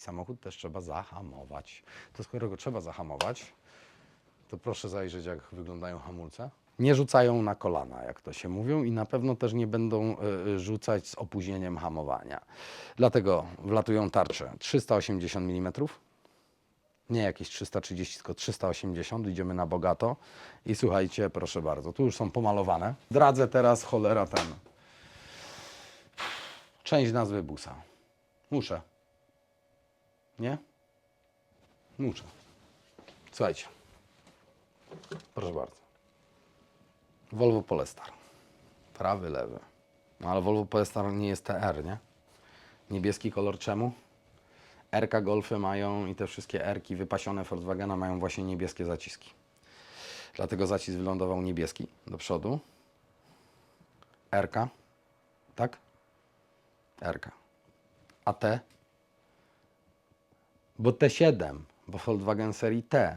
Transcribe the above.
Samochód też trzeba zahamować. To skoro go trzeba zahamować, to proszę zajrzeć, jak wyglądają hamulce. Nie rzucają na kolana, jak to się mówią, i na pewno też nie będą y, rzucać z opóźnieniem hamowania. Dlatego wlatują tarcze 380 mm, nie jakieś 330, tylko 380, idziemy na bogato. I słuchajcie, proszę bardzo, tu już są pomalowane. Dradzę teraz cholera ten. Część nazwy busa. Muszę. Nie? Muszę. Słuchajcie. Proszę bardzo. Volvo Polestar. Prawy, lewy. No ale Volvo Polestar nie jest TR, nie? Niebieski kolor czemu? RK Golfy mają i te wszystkie Rki wypasione Volkswagena mają właśnie niebieskie zaciski. Dlatego zacisk wylądował niebieski do przodu. RK, tak? RK. A T? Bo T7, bo Volkswagen serii T